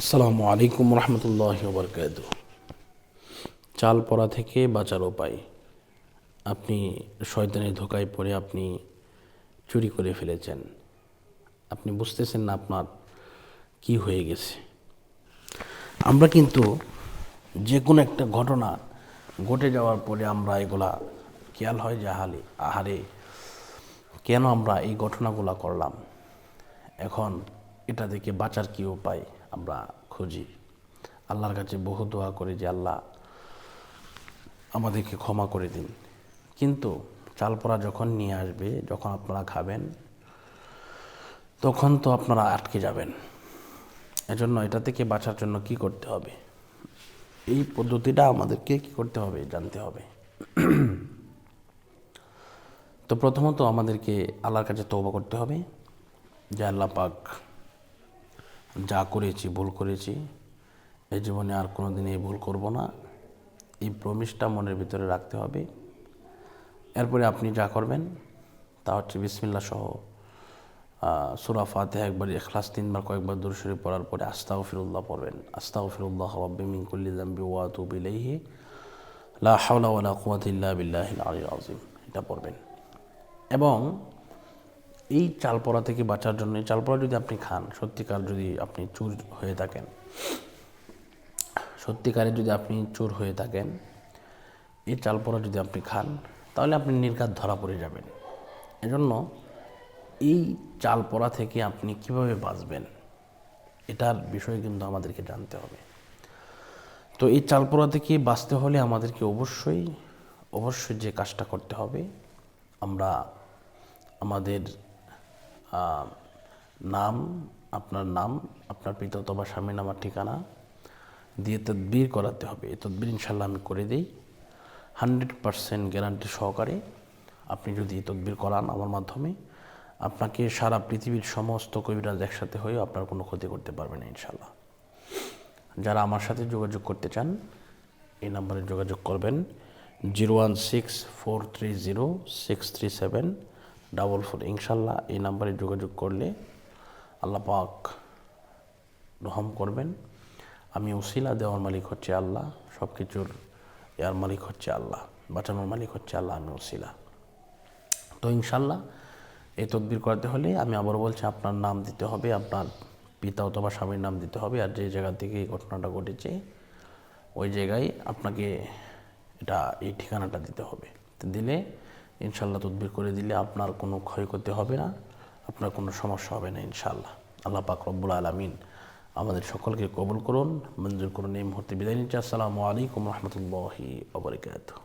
আসসালামু আলাইকুম রহমতুল্লাহ বরকাত চাল পড়া থেকে বাঁচার উপায়। আপনি শয়তানের ধোকায় পড়ে আপনি চুরি করে ফেলেছেন। আপনি বুঝতেছেন না আপনার কি হয়ে গেছে। আমরা কিন্তু যে কোনো একটা ঘটনা ঘটে যাওয়ার পরে আমরা এগুলা খেয়াল হয় যে, আহালে, আহারে, কেন আমরা এই ঘটনাগুলো করলাম? এখন এটা থেকে বাঁচার কী উপায় আমরা খুঁজি। আল্লাহর কাছে বহু দোয়া করি যে, আল্লাহ আমাদেরকে ক্ষমা করে দিন। কিন্তু চালপোড়া যখন নিয়ে আসবে, যখন আপনারা খাবেন, তখন তো আপনারা আটকে যাবেন। এজন্য এটা থেকে বাঁচার জন্য কি করতে হবে? এই পদ্ধতিটা আমাদেরকে কি করতে হবে জানতে হবে। তো প্রথমত আমাদেরকে আল্লাহর কাছে তৌবা করতে হবে। যে আল্লাহ পাক যা করেছি, ভুল করেছি, এই জীবনে আর কোনো দিন এই ভুল করব না। এই প্রমিসটা মনের ভিতরে রাখতে হবে। এরপরে আপনি যা করবেন, তা হচ্ছে বিসমিল্লা সহ সুরা ফাতে একবার এখলাস তিনবার, কয়েকবার দূরশরী পড়ার পরে আস্তাও ফিরুল্লাহ পড়বেন আস্তাও ফিরুল্লাহ মিনকুল্লি জাম্বি ওয়াতু বিলাইহি লা হাওলা ওয়ালা বিল্লাহিল আলিয়্যিল আযীম। এটা পড়বেন। এবং এই চাল পড়া থেকে বাঁচার জন্য, এই চাল পড়া যদি আপনি খান, সত্যিকার যদি আপনি চুর হয়ে থাকেন সত্যিকারে যদি আপনি চোর হয়ে থাকেন, এই চাল পড়া যদি আপনি খান, তাহলে আপনি নির্ঘাত ধরা পড়ে যাবেন। এজন্য এই চাল পড়া থেকে আপনি কীভাবে বাঁচবেন, এটার বিষয়ে কিন্তু আমাদেরকে জানতে হবে। তো এই চাল পড়া থেকে বাঁচতে হলে আমাদেরকে অবশ্যই অবশ্যই যে কাজটা করতে হবে, আমরা আমাদের নাম, আপনার নাম, আপনার পিতা অথবা স্বামীর নামার ঠিকানা দিয়ে তদবির করাতে হবে। এই তদবির ইনশাল্লাহ আমি করে দিই। হান্ড্রেড পারসেন্ট গ্যারান্টি সহকারে আপনি যদি তদবির করান আমার মাধ্যমে, আপনাকে সারা পৃথিবীর সমস্ত কবিরাজ একসাথে হয়েও আপনার কোনো ক্ষতি করতে পারবে না ইনশাল্লাহ যারা আমার সাথে যোগাযোগ করতে চান, এই নাম্বারে যোগাযোগ করবেন। Zero one six four three zero six three seven double four ইনশাল্লাহ এই নাম্বারে যোগাযোগ করলে আল্লাহ পাক রহম করবেন। আমি উসিলা দেওয়ার মালিক হচ্ছে আল্লাহ সব কিছুর এর মালিক হচ্ছে আল্লাহ, বাঁচানোর মালিক হচ্ছে আল্লাহ, আমি উসিলা তো ইনশাল্লাহ এই তদবির করতে হলে আমি আবার বলছি, আপনার নাম দিতে হবে, আপনার পিতা অথবা স্বামীর নাম দিতে হবে, আর যে জায়গা থেকে এই ঘটনাটা ঘটেছে, ওই জায়গায় আপনাকে এটা, এই ঠিকানাটা দিতে হবে। দিলে ইনশাল্লাহ তদবির করে দিলে আপনার কোনো ক্ষয়ক্ষতি হবে না, আপনার কোনো সমস্যা হবে না ইনশাল্লাহ আল্লাহ পাক রব্বুল আলমিন আমাদের সকলকে কবুল করুন, মঞ্জুর করুন। এই মুহূর্তে বিদায় নিচ্ছি। আসসালামু আলাইকুম রহমতুল্লাহি ওবরাকাতুহ